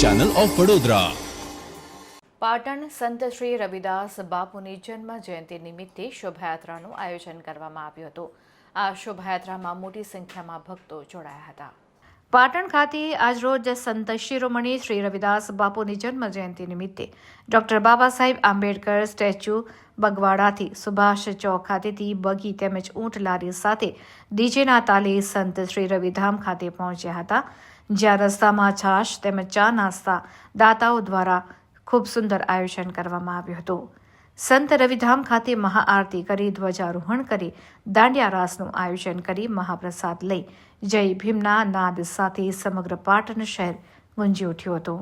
Channel of Vadodara Patan Sant Shri Ravidas બાપુની જન્મ જયંતિ નિમિત્તે શોભાયાત્રાનું આયોજન કરવામાં આવ્યું હતું. આ શોભાયાત્રામાં મોટી સંખ્યામાં ભક્તો જોડાયા હતા. પાટણ ખાતે આજરોજ સંત શિરોમણી શ્રી રવિદાસ બાપુની જન્મ જયંતિ નિમિત્તે ડોક્ટર બાબા સાહેબ આંબેડકર સ્ટેચ્યુ બગવાડાથી સુભાષ ચોક ખાતેથી બગી તેમજ ઊંટ લારી સાથે ડીજેના તાલે સંત શ્રી રવિધામ ખાતે પહોંચ્યા હતા. જ્યાં રસ્તામાં છાશ તેમજ ચા નાસ્તા દાતાઓ દ્વારા ખૂબ સુંદર આયોજન કરવામાં આવ્યું હતું. સંત રવિધામ ખાતે મહાઆરતી કરી, ધ્વજારોહણ કરી દાંડિયા રાસનું આયોજન કરી મહાપ્રસાદ લઈ જય ભીમના નાદ સાથે સમગ્ર પાટણ શહેર ગુંજી ઉઠ્યું હતું.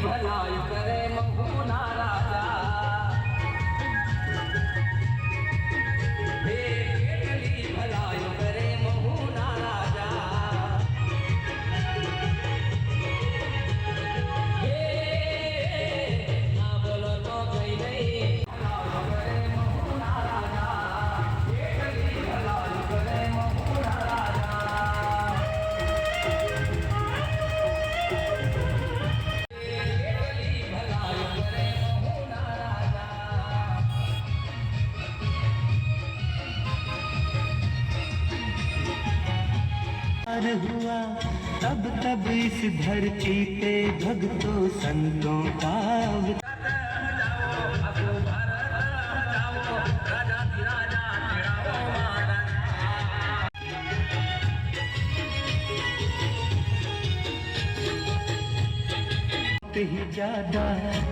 你看啊。प्यार हुआ, तब तब इस धरती पे भक्तों संतों का ही ज़्यादा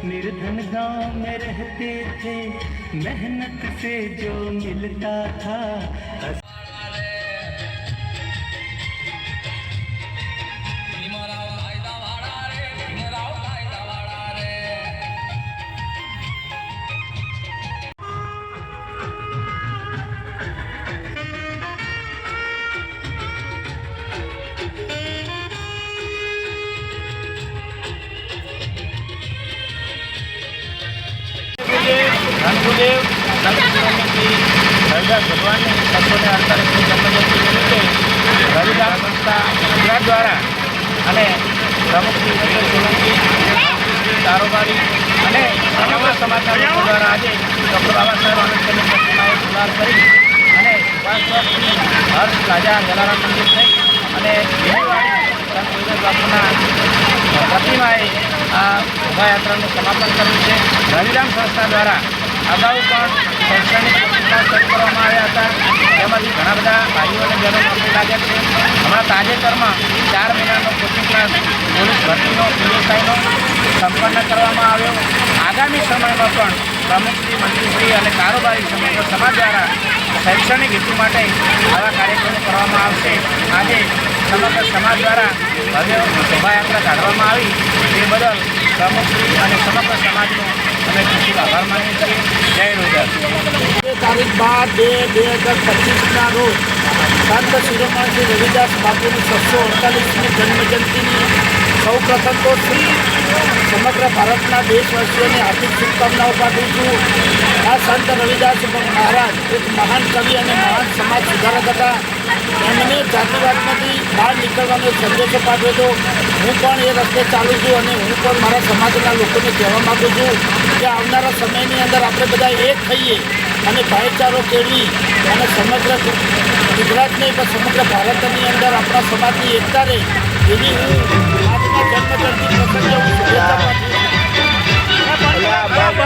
निर्धन गाँव में रहते थे, मेहनत से जो मिलता था અને કારોબારી અને સમગ્ર સમાજના દ્વારા આજે ડૉક્ટર કરી અને સુભાષ હર્ષ પ્લાઝા જલારામ મંદિર અને પ્રતિમાએ આ શોભાયાત્રાનું સમાપન કર્યું છે. રવિરામ સંસ્થા દ્વારા અગાઉ પણ શૈક્ષણિક પ્રતિષ્ઠા શરૂ કરવામાં આવ્યા હતા. તેમાંથી ઘણા બધા ભાઈઓ અને બહેનો નોકરી લાગ્યા છે. હમણાં તાજેતરમાં ચાર મહિનાનો કોચિંગ ક્લાસ પોલીસ ભરતીનો, પીએસઆઈનો સંપન્ન કરવામાં આવ્યો. આગામી સમયમાં પણ પ્રમુખશ્રી, મંત્રીશ્રી અને કારોબારી સમગ્ર સમાજ દ્વારા શૈક્ષણિક હેતુ માટે આવા કાર્યક્રમો કરવામાં આવશે. આજે સમગ્ર સમાજ દ્વારા ભવ્ય શોભાયાત્રા કાઢવામાં આવી. તે બદલ પ્રમુખશ્રી અને સમગ્ર સમાજનો અમે ખુશી આભાર માનીએ છીએ. જય રોજગાર તારીખ બાર બે બે હજાર પચીસના રોજ સંત શિરોમણી શ્રી રવિદાસ બાપુની છસો અડતાલીસમી જન્મજયંતિની સૌ પ્રથમ તો સમગ્ર ભારતના દેશવાસીઓને હાર્દિક શુભકામનાઓ પાઠવું છું. આ સંત રવિદાસ મહારાજ એક મહાન કવિ અને મહાન સમાજ સુધારક હતા. એમને જાતિવાદમાંથી બહાર નીકળવાનો સંદેશો પાઠવ્યો હતો. હું પણ એ રસ્તે ચાલું છું અને હું પણ મારા સમાજના લોકોને કહેવા માગું છું કે આવનારા સમયની અંદર આપણે બધા એક થઈએ અને ભાઈચારો કેળવી અને સમગ્ર ગુજરાત નહીં પણ સમગ્ર ભારતની અંદર આપણા સમાજની એકતા રહે. એવી હું આજના જન્મજયંતિ પ્રસંગે. હું શુભેચ્છા પાઠવું